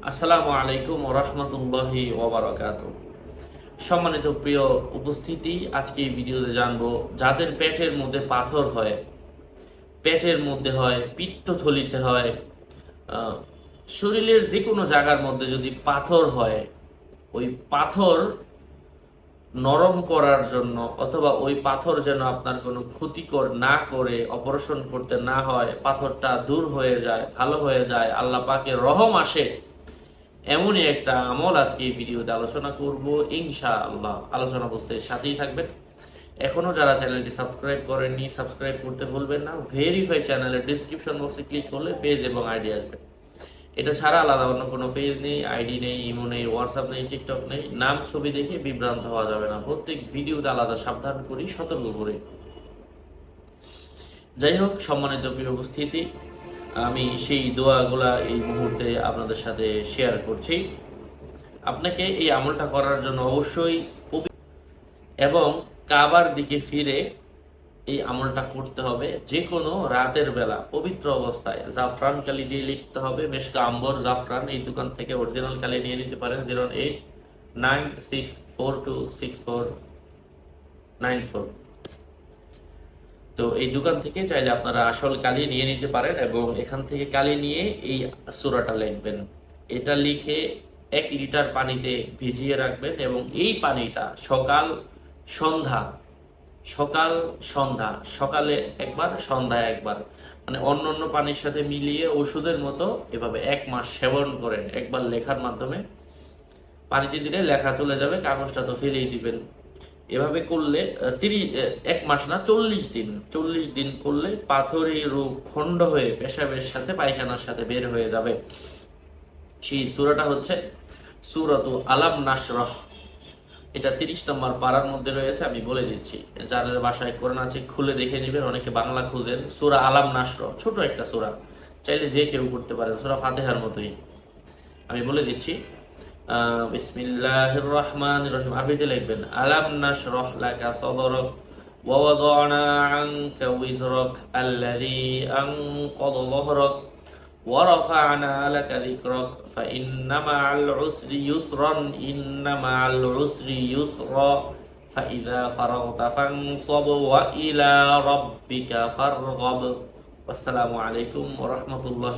আসসালামু আলাইকুম রহমতুল্লাহি ওবরাকাত সম্মানিত প্রিয় উপস্থিতি আজকে এই ভিডিওতে জানব যাদের পেটের মধ্যে পাথর হয় পেটের মধ্যে হয় পিত্তথলিতে হয় আহ, শরীরের যে কোনো জায়গার মধ্যে যদি পাথর হয় ওই পাথর নরম করার জন্য অথবা ওই পাথর যেন আপনার কোনো ক্ষতিকর না করে অপারেশন করতে না হয় পাথরটা দূর হয়ে যায় ভালো হয়ে যায় আল্লাহ পাকের রহম আসে এমনই একটা আমল আজকে এই ভিডিওতে আলোচনা করব ইনশা আল্লাহ আলোচনা বুঝতে সাথেই থাকবেন। এখনও যারা চ্যানেলটি সাবস্ক্রাইব করেননি, সাবস্ক্রাইব করতে ভুলবেন না। ভেরিফাই চ্যানেলের ডিসক্রিপশন বক্সে ক্লিক করলে পেজ এবং আইডি আসবে। এটা ছাড়া আলাদা অন্য কোনো পেজ নেই আইডি নেই ইমো নেই হোয়াটসঅ্যাপ নেই টিকটক নেই। নাম, ছবি দেখে বিভ্রান্ত হওয়া যাবে না। প্রত্যেক ভিডিওতে আলাদা সাবধান করি, সতর্ক করে। যাই হোক, সম্মানিত প্রিয় উপস্থিতি আমি সেই দোয়াগুলা এই মুহূর্তে আপনাদের সাথে শেয়ার করছি। আপনাকে এই আমলটা করার জন্য অবশ্যই এবং কাবার দিকে ফিরে এই আমলটা করতে হবে। যে কোনো রাতের বেলা পবিত্র অবস্থায় জাফরান কালি দিয়ে লিখতে হবে। মেশকা আম্বর জাফরান এই দোকান থেকে অরিজিনাল কালি নিয়ে নিতে পারেন। Zero eight nine six four two six four nine four তো এই দোকান থেকে চাইলে আপনারা আসল কালি নিয়ে নিতে পারেন এবং এখান থেকে কালি নিয়ে এই সুরাটা লিখবেন। এটা লিখে এক লিটার পানিতে ভিজিয়ে রাখবেন এবং এই পানিটা সকাল সন্ধ্যা সকাল সন্ধ্যা, সকালে একবার, সন্ধ্যায় একবার মানে অন্য অন্য পানির সাথে মিলিয়ে ওষুধের মতো এভাবে এক মাস সেবন করেন। একবার লেখার মাধ্যমে পানিতে দিলে লেখা চলে যাবে, কাগজটা তো ফেলেই দিবেন। এভাবে করলে তিরিশ এক মাস না, চল্লিশ দিন চল্লিশ দিন করলে পাথরি রোগ খণ্ড হয়ে পেশাবের সাথে, পায়খানার সাথে বের হয়ে যাবে। সেই সুরাটা হচ্ছে সুরত আলাম নাসরহ এটা তিরিশ নম্বর পাড়ার মধ্যে রয়েছে, আমি বলে দিচ্ছি। যাদের বাসায় কোরআন আছে, খুলে দেখে নেবেন, অনেকে বাংলা খুঁজেন। সুরা আলাম নাসর ছোট একটা সুরা। চাইলে যে কেউ করতে পারেন সুরা ফাতেহার মতোই। আমি বলে দিচ্ছি বিসমিল্লাহির রহমানির রহিম আরবিতে লিখবেন আলাম নাশরাহ লাকা সাদরাক ووضعنا عنك وزرك الذي أنقض ظهرك ورفعنا لك ذكرك فإن مع العسر يسرا إن مع العسر يسرا فإذا فرغت فانصب وإلى ربك فارغب والسلام عليكم ورحمة الله